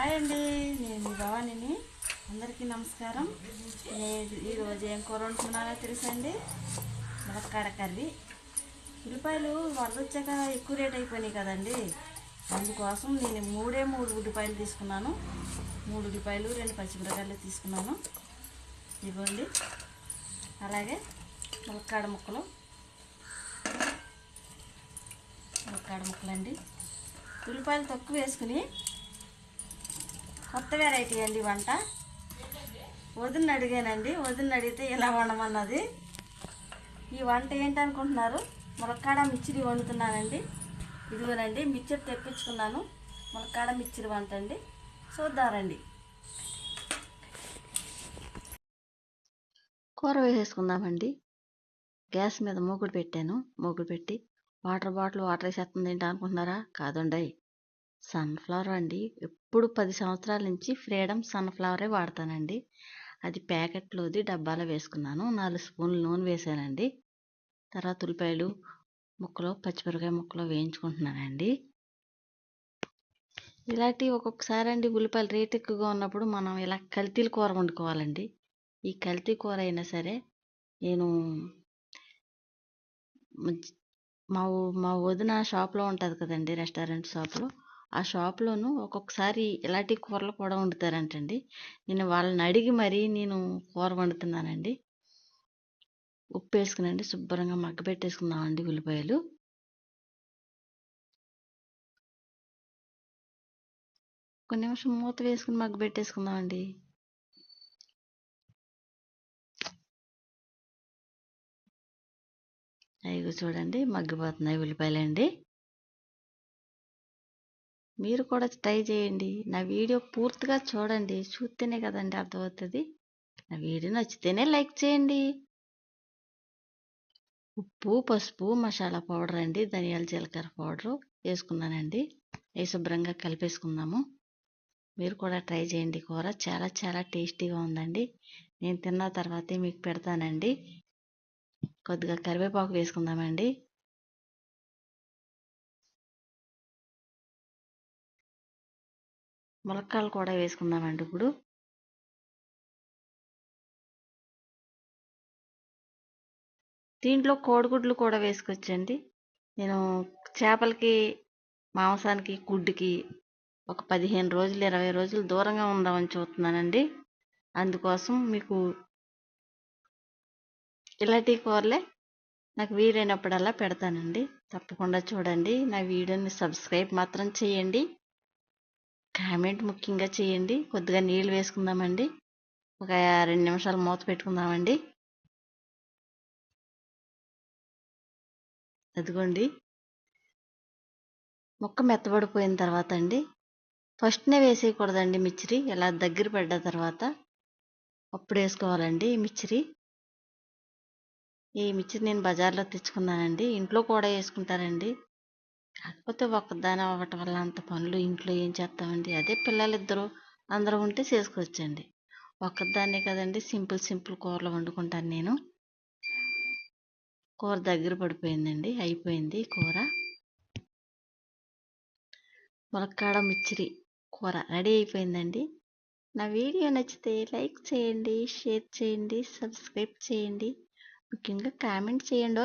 Hi అండి నేను భవానిని. భవానీని అందరికీ నమస్కారం. నేను ఈరోజు ఏం కూర వండుకున్నానో తెలుసండి? ములక్కాడ కర్రీ. ఉల్లిపాయలు వరద వచ్చాక ఎక్కువ రేట్ అయిపోయినాయి కదండి. అందుకోసం నేను మూడే మూడు ఉల్లిపాయలు తీసుకున్నాను. మూడు ఉల్లిపాయలు రెండు పచ్చిమిరకాయలు తీసుకున్నాను. ఇవ్వండి. అలాగే ములక్కాడ ముక్కలు. ములక్కాడ ముక్కలండి. ఉల్లిపాయలు తక్కువ వేసుకుని కొత్త వెరైటీ అండి వంట. వదిన అడిగానండి. వదిన అడిగితే ఇలా వండమన్నది. ఈ వంట ఏంటనుకుంటున్నారు? ములక్కాడ మిచ్చిరి వండుతున్నానండి. ఇదిగోనండి మిక్చర్ తెప్పించుకున్నాను. ములక్కాడ మిచ్చిరి వంట అండి. చూద్దారండి కూర వేసేసుకుందామండి. గ్యాస్ మీద మూగుడు పెట్టాను. మూగుడు పెట్టి వాటర్ బాటిల్ వాటర్ వేసేస్తుంది ఏంటి అనుకుంటున్నారా కాదండి సన్ఫ్లవర్ అండి. ఎప్పుడు పది సంవత్సరాల నుంచి ఫ్రీడమ్ సన్ఫ్లవరే వాడతానండి. అది ప్యాకెట్లోది డబ్బాలో వేసుకున్నాను. నాలుగు స్పూన్లు నూనె వేసానండి. తర్వాత ఉల్లిపాయలు ముక్కలు పచ్చిమిరకాయ ముక్కలు వేయించుకుంటున్నానండి. ఇలాంటి ఒక్కొక్కసారి అండి ఉల్లిపాయలు రేట్ ఎక్కువగా ఉన్నప్పుడు మనం ఇలా కల్తీల కూర వండుకోవాలండి. ఈ కల్తీ కూర అయినా సరే నేను మా మా వదిన షాప్లో ఉంటుంది కదండి రెస్టారెంట్ షాప్లో. ఆ షాప్లోను ఒక్కొక్కసారి ఇలాంటి కూరలు కూడా వండుతారంటండి. నేను వాళ్ళని అడిగి మరీ నేను కూర వండుతున్నానండి. ఉప్పు వేసుకునండి శుభ్రంగా మగ్గబెట్టేసుకుందామండి ఉల్లిపాయలు. కొన్ని నిమిషం మూత వేసుకుని మగ్గబెట్టేసుకుందామండి అవి చూడండి మగ్గిపోతున్నాయి ఉల్లిపాయలండి. మీరు కూడా ట్రై చేయండి. నా వీడియో పూర్తిగా చూడండి. చూస్తేనే కదండి అర్థమవుతుంది. నా వీడియో నచ్చితేనే లైక్ చేయండి. ఉప్పు పసుపు మసాలా పౌడర్ అండి. ధనియాల జీలకర్ర పౌడరు వేసుకున్నానండి. ఏ శుభ్రంగా కలిపేసుకుందాము. మీరు కూడా ట్రై చేయండి. కూర చాలా చాలా టేస్టీగా ఉందండి. నేను తిన్న తర్వాతే మీకు పెడతానండి. కొద్దిగా కరివేపాకు వేసుకుందామండి. ములక్కాలు కూడా వేసుకుందామండి ఇప్పుడు. దీంట్లో కోడిగుడ్లు కూడా వేసుకోవచ్చండి నేను చేపలకి మాంసానికి గుడ్డుకి ఒక పదిహేను రోజులు ఇరవై రోజులు దూరంగా ఉందామని చూస్తున్నానండి. అందుకోసం మీకు ఇలాంటి కూరలే నాకు వీలైనప్పుడల్లా పెడతానండి. తప్పకుండా చూడండి. నా వీడియోని సబ్స్క్రైబ్ మాత్రం చేయండి. కామెంట్ ముఖ్యంగా చేయండి. కొద్దిగా నీళ్ళు వేసుకుందామండి. ఒక రెండు నిమిషాలు మూత పెట్టుకుందామండి. అదిగోండి. ముక్క మెత్తబడిపోయిన తర్వాత అండి. ఫస్ట్నే వేసేయకూడదండి మిచ్చిరి. ఇలా దగ్గర పడ్డ తర్వాత అప్పుడు వేసుకోవాలండి ఈ మిచ్చిరి. ఈ మిచ్చిరి నేను బజార్లో తెచ్చుకున్నానండి. ఇంట్లో కూడా వేసుకుంటారండి. కాకపోతే ఒకదాని అవ్వటం వల్ల అంత పనులు ఇంట్లో ఏం చేస్తామండి? అదే పిల్లలిద్దరూ అందరూ ఉంటే చేసుకోవచ్చండి ఒక్కదాన్నే కదండి సింపుల్ సింపుల్ కూరలు వండుకుంటాను నేను. కూర దగ్గర పడిపోయిందండి అయిపోయింది కూర. ములక్కాడ మిచ్చిరి కూర రెడీ అయిపోయిందండి. నా వీడియో నచ్చితే లైక్ చేయండి షేర్ చేయండి సబ్స్క్రైబ్ చేయండి. ముఖ్యంగా కామెంట్ చేయండి